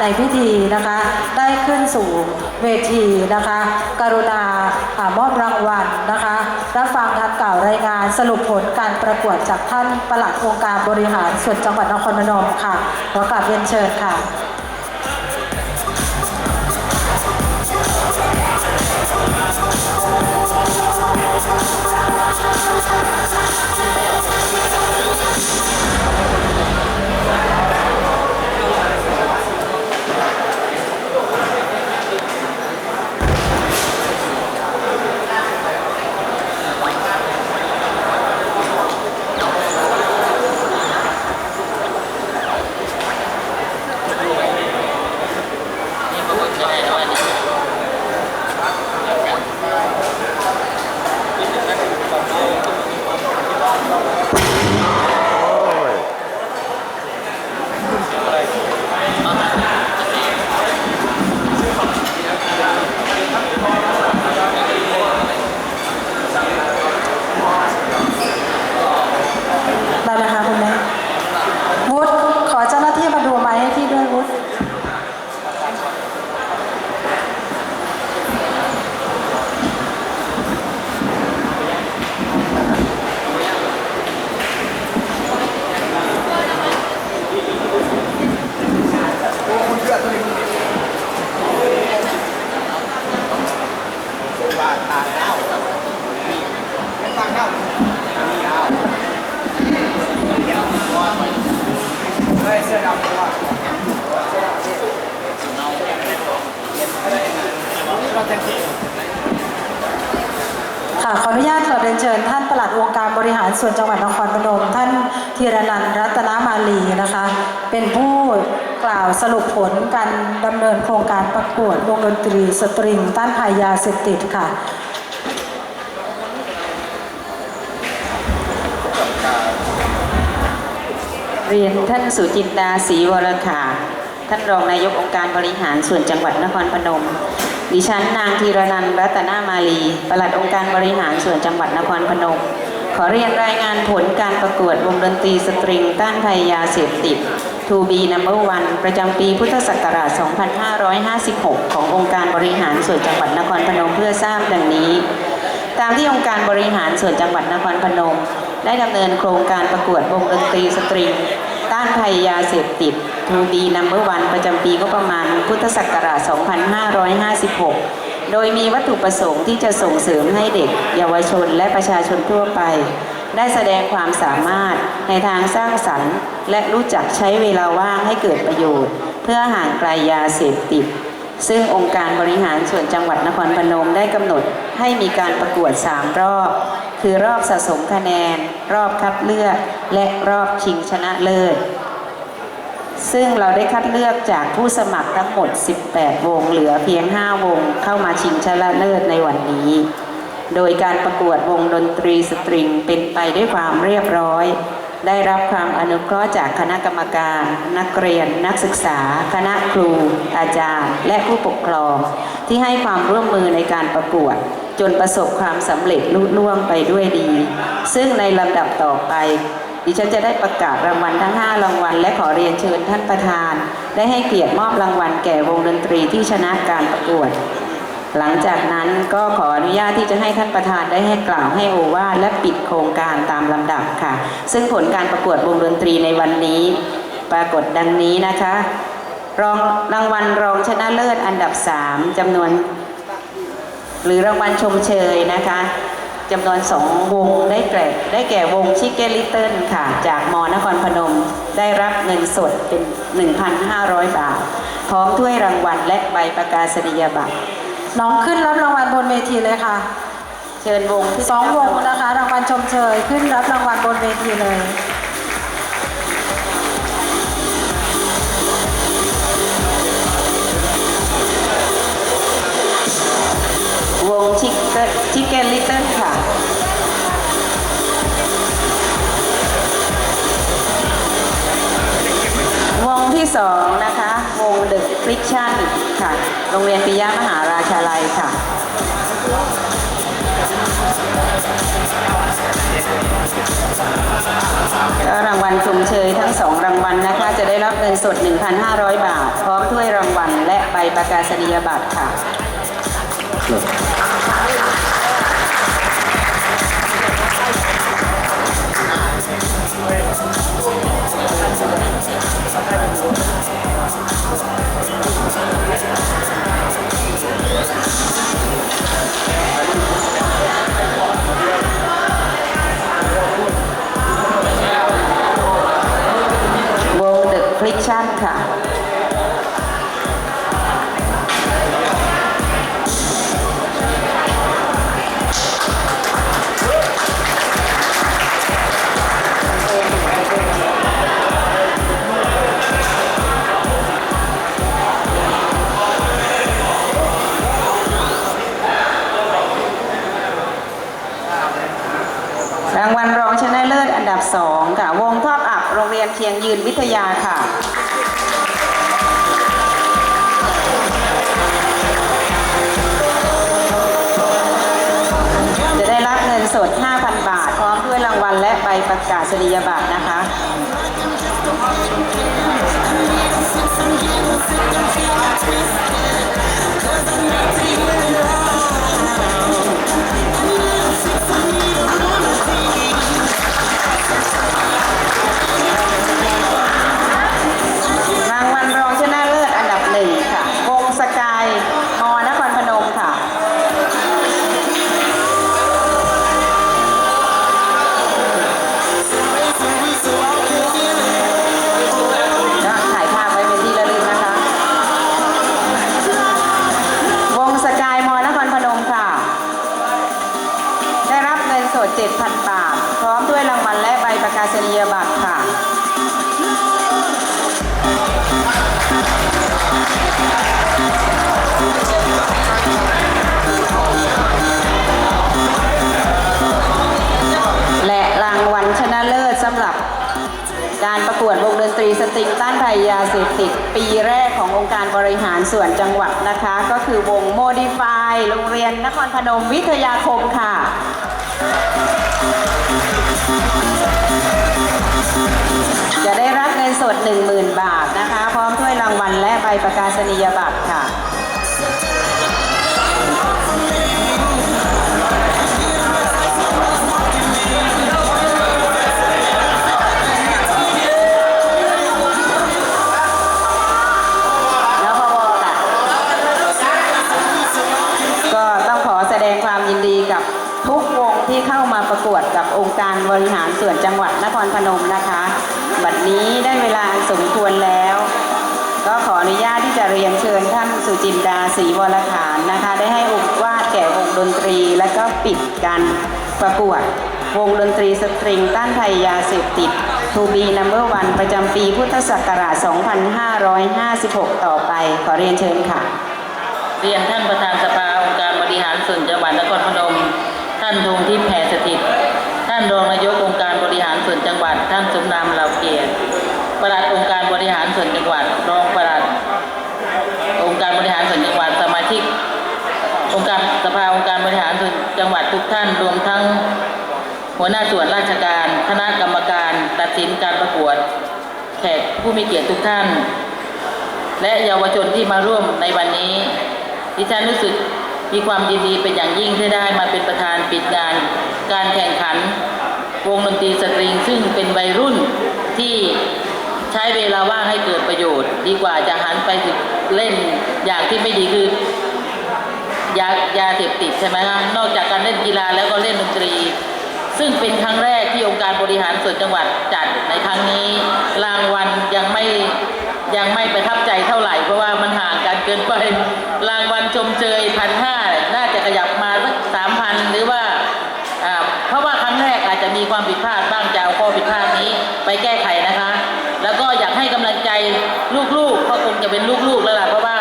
ในพิธีนะคะ ได้ขึ้นสู่เวทีนะคะ กรุณาอมอบรางวัลนะคะรับฟังการกล่าวรายงานสรุปผลการประกวดจากท่านปลัดองค์การบริหารส่วนจังหวัดนครพนมค่ะขอกราบเรียนเชิญค่ะ ค่ะขออนุญาตกราบเรียนเชิญท่านปลัดองค์การบริหารส่วนจังหวัดนครพนม ท่านธีรนันท์รัตนมาลีนะคะ เป็นผู้ กล่าวสรุปผลการดำเนินโครงการประกวดวงดนตรีสตริง ต้านภัยยาเสพติดค่ะเรียนท่านสุจินดาศรีวรขา ท่านรองนายกองค์การบริหารส่วนจังหวัดนครพนม ดิฉันนางธีรนันท์รัตนามาลี ปลัดองค์การบริหารส่วนจังหวัดนครพนม ขอเรียนรายงานผลการประกวดวงดนตรีสตริง ต้านภัยยาเสพติด To be number one ประจำปีพุทธศักราช 2556 ขององค์การบริหารส่วนจังหวัดนครพนมเพื่อทราบดังนี้ ตามที่องค์การบริหารส่วนจังหวัดนครพนม ได้ดำเนินโครงการประกวดวงดนตรีสตริงต้านภัยยาเสพติด To be number one ประจำปีก็ประมาณพุทธศักราช 2556 โดยมีวัตถุประสงค์ที่จะส่งเสริมให้เด็ก เยาวชนและประชาชนทั่วไป ได้แสดงความสามารถในทางสร้างสรรค์ และรู้จักใช้เวลาว่างให้เกิดประโยชน์ เพื่อห่างไกลยาเสพติด ซึ่งองค์การบริหารส่วนจังหวัดนครพนมได้กำหนดให้มีการประกวด 3 รอบ คือรอบสะสมคะแนน รอบคัดเลือก และรอบชิงชนะเลิศซึ่งเราได้คัดเลือกจากผู้สมัครทั้งหมด 18 วง เหลือเพียง 5 วงเข้ามาชิงชนะเลิศในวันนี้ โดยการประกวดวงดนตรีสตริงเป็นไปด้วยความเรียบร้อย ได้รับความอนุเคราะห์จากคณะกรรมการ นักเรียน นักศึกษา คณะครู อาจารย์ และผู้ปกครอง ที่ให้ความร่วมมือในการประกวด จนประสบความสำเร็จลุล่วงไปด้วยดี ซึ่งในลำดับต่อไปดิฉันจะได้ประกาศรางวัลทั้ง 5 รางวัล และขอเรียนเชิญท่านประธาน ได้ให้เกียรติมอบรางวัลแก่วงดนตรีที่ชนะการประกวด หลังจากนั้นก็ขออนุญาตที่จะให้ท่านประธานได้ให้กล่าวให้โอวาทและปิดโครงการตามลำดับค่ะ ซึ่งผลการประกวดวงดนตรีในวันนี้ ปรากฏดังนี้นะคะ รองรางวัลรองชนะเลิศอันดับ 3จำนวน หรือรางวัลชมเชยนะคะจำนวนสองวงได้แก่ได้แก่วงชิคเกลิตเติ้ลค่ะ จากมอนครพนมได้รับเงินสดเป็น 1,500 บาท พร้อมถ้วยรางวัลและใบประกาศนียบัตร น้องขึ้นรับรางวัลบนเวทีเลยค่ะ เชิญวงที่สองวงนะคะ รางวัลชมเชยขึ้นรับรางวัลบนเวทีเลย วงชิคเกชิคเกลิตเติ้ลค่ะวงที่สองนะคะ วงเด็กฟิคชั่นค่ะ โรงเรียนปิยมหาราชาลัยค่ะก็รางวัลชมเชยทั้งสองรางวัลนะคะ จะได้รับเงินสด 1,500 บาท พร้อมถ้วยรางวัลและใบประกาศนียบัตรค่ะ เลิศอับ2ค่ะ วงทอบอับโรงเรียนเคียงยืนวิทยาค่ะจะได้รับเงินสด 5,000 บาท พร้อมด้วยรางวัลและใบประกาศนียบัตรนะคะร ภัยยาเสพติดปีแรกขององค์การบริหารส่วนจังหวัดนะคะ ก็คือวงโมดิฟายโรงเรียนนครพนมวิทยาคมค่ะจะได้รับเงินสด 10,000 บาทนะคะ พร้อมถ้วยรางวัลและใบประกาศนียบัตรค่ะ มาประกวดกับองค์การบริหารส่วนจังหวัดนครพนมนะคะ บัดนี้ได้เวลาสมควรแล้ว ก็ขออนุญาตที่จะเรียนเชิญท่านสุจินดาศรีวรขานนะคะ ได้ให้อุปวาดแก่วงดนตรีและก็ปิดการประกวด วงดนตรีสตริงต้านภัยยาเสพติด To be number one ประจำปีพุทธศักราช 2556 ต่อไป ขอเรียนเชิญค่ะ เรียนท่านประธานสภาองค์การบริหารส่วนจังหวัดนครพนมานธงทิพย์แผ่สถิต ท่านรองนายกองค์การบริหารส่วนจังหวัด ท่านสมนามเหล่าเกียรติปลัดองค์การบริหารส่วนจังหวัด รองปลัด องค์การบริหารส่วนจังหวัดสมาชิก องค์การสภาองค์การบริหารส่วนจังหวัดทุกท่านรวมทั้งหัวหน้าส่วนราชการ คณะกรรมการตัดสินการประกวด แขกผู้มีเกียรติทุกท่าน และเยาวชนที่มาร่วมในวันนี้ ดิฉันรู้สึก มีความยินดีเป็นอย่างยิ่งที่ได้มาเป็นประธานปิดงาน การแข่งขัน วงดนตรีสตริง ซึ่งเป็นวัยรุ่นที่ใช้เวลาว่างให้เกิดประโยชน์ ดีกว่าจะหันไปถึงเล่นอย่างที่ไม่ดีคือยายาเสพติดใช่ไหมคะนอกจากการเล่นกีฬาแล้วก็เล่นดนตรี ซึ่งเป็นครั้งแรกที่องค์การบริหารส่วนจังหวัดจัดในครั้งนี้รางวัลยังไม่ยังไม่ประทับใจเท่าไหร่เพราะว่า เกินไป รางวัลชมเชยพันห้าน่าจะขยับมาสักสามพันหรือว่าเพราะว่าครั้งแรกอาจจะมีความผิดพลาดบ้างจะเอาข้อผิดพลาดนี้ไปแก้ไขนะคะ แล้วก็อยากให้กำลังใจลูกๆก็คงจะเป็นลูกๆแล้วล่ะเพราะว่า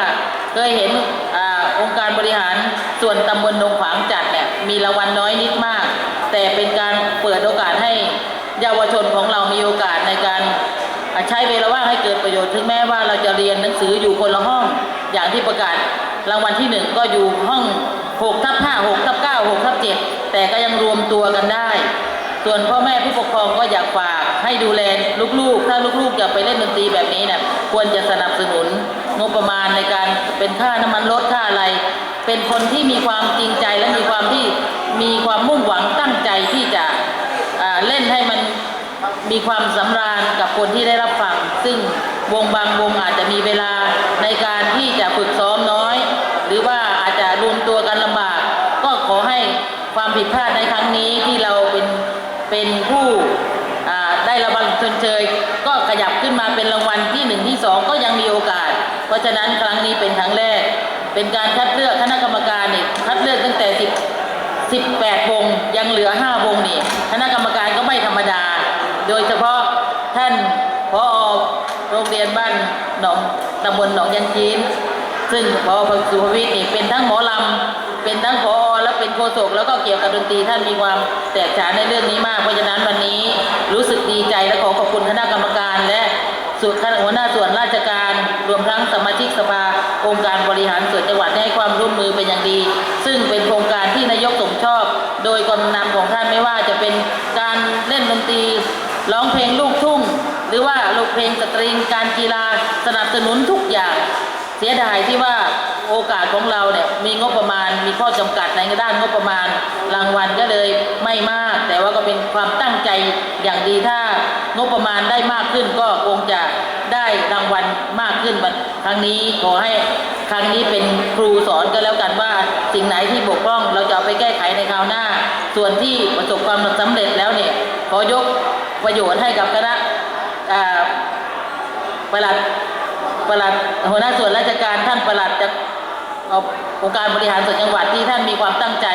เคยเห็นอองค์การบริหารส่วนตำบลดงขวางจัดเนี่ยมีรางวัลน้อยนิดมาก แต่เป็นการเปิดโอกาสให้เยาวชนของเรามีโอกาสในการ ใช้เวลาว่างให้เกิดประโยชน์ถึงแม้ว่าเราจะเรียนหนังสืออยู่คนละห้อง อย่างที่ประกาศรางวัลที่หนึ่งก็อยู่ห้อง6ทับ5 6ทับ9 6ทับ7แต่ก็ยังรวมตัวกันได้ ส่วนพ่อแม่ผู้ปกครองก็อยากฝากให้ดูแลลูกๆ ถ้าลูกๆจะไปเล่นดนตรีแบบนี้เนี่ยควรจะสนับสนุนงบประมาณในการเป็นค่าน้ำมันรถค่าอะไร เป็นคนที่มีความจริงใจและมีความที่มีความมุ่งหวังตั้งใจที่จะเล่นให้มัน มีความสำราญกับคนที่ได้รับฟัง ซึ่งวงบางวงอาจจะมีเวลาในการที่จะฝึกซ้อมน้อย หรือว่าอาจจะรวมตัวกันลำบาก ก็ขอให้ความผิดพลาดในครั้งนี้ที่เราเป็นเป็นผู้ได้รางวัลชนเชย ก็ขยับขึ้นมาเป็นรางวัลที่หนึ่งที่สองก็ยังมีโอกาส เพราะฉะนั้นครั้งนี้เป็นครั้งแรก เป็นการคัดเลือกคณะกรรมการเนี่ยคัดเลือกตั้งแต่10 18วงยังเหลือ5วงนี่ ท่านพอโรงเรียนบ้านหนองตำบลหนองยันจีนซึ่งพอสุภวิทย์นี่เป็นทั้งหมอลำเป็นทั้งพอและเป็นโฆษกแล้วก็เกี่ยวกับดนตรีท่านมีความแตกฉานในเรื่องนี้มากเพราะฉะนั้นวันนี้รู้สึกดีใจและขอขอบคุณคณะกรรมการและส่วนคณะหัวหน้าส่วนราชการ รวมทั้งสมาชิกสภาองค์การบริหารส่วนจังหวัดที่ให้ความร่วมมือเป็นอย่างดี ซึ่งเป็นโครงการที่นายกสมชอบ โดยกำนำของท่านไม่ว่าจะเป็นการเล่นดนตรี ร้องเพลงลูกทุ่ง หรือว่าลูกเพลงสตริงการกีฬาสนับสนุนทุกอย่าง เสียดายที่ว่าโอกาสของเราเนี่ยมีงบประมาณมีข้อจำกัดในด้านงบประมาณ รางวัลก็เลยไม่มาก แต่ว่าก็เป็นความตั้งใจอย่างดีถ้างบประมาณได้มากขึ้นก็คงจะได้รางวัลมากขึ้นครั้งนี้ขอให้ครั้งนี้เป็นครูสอนก็แล้วกันว่า สิ่งไหนที่บกพร่องเราจะไปแก้ไขในคราวหน้า ส่วนที่ประสบความสำเร็จแล้วเนี่ยขอยก ประโยชน์ให้กับคณะอ่าปลัดปลัดหัวหน้าส่วนราชการท่านประหลัดจะเอาองค์การบริหารส่วนจังหวัดที่ท่านมีความตั้งใจ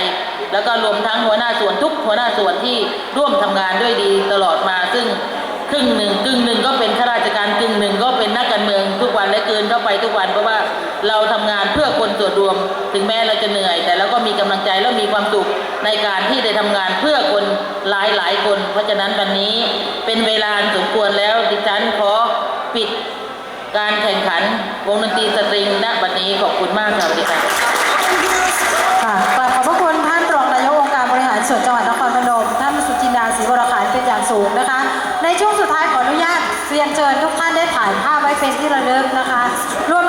แล้วก็รวมทั้งหัวหน้าส่วนทุกหัวหน้าส่วนที่ร่วมทำงานด้วยดีตลอดมา ซึ่งครึ่งหนึ่งครึ่งหนึ่งก็เป็นข้าราชการครึ่งหนึ่งก็เป็นนักการเมือง ทุกวันและเกินเข้าไปทุกวัน เพราะว่าเราทำงานเพื่อคนส่วนรวม ถึงแม้เราจะเหนื่อย แต่เราก็มีกำลังใจและมีความสุขในการที่ได้ทำงานเพื่อคนหลายหลายๆคน เพราะฉะนั้นวันนี้เป็นเวลาสมควรแล้วดิฉันขอปิดการแข่งขันวงดนตรีสตริงณบัดนี้ขอบคุณมากค่ะสวัสดีค่ะ เป็นที่ระลึกนะคะรวม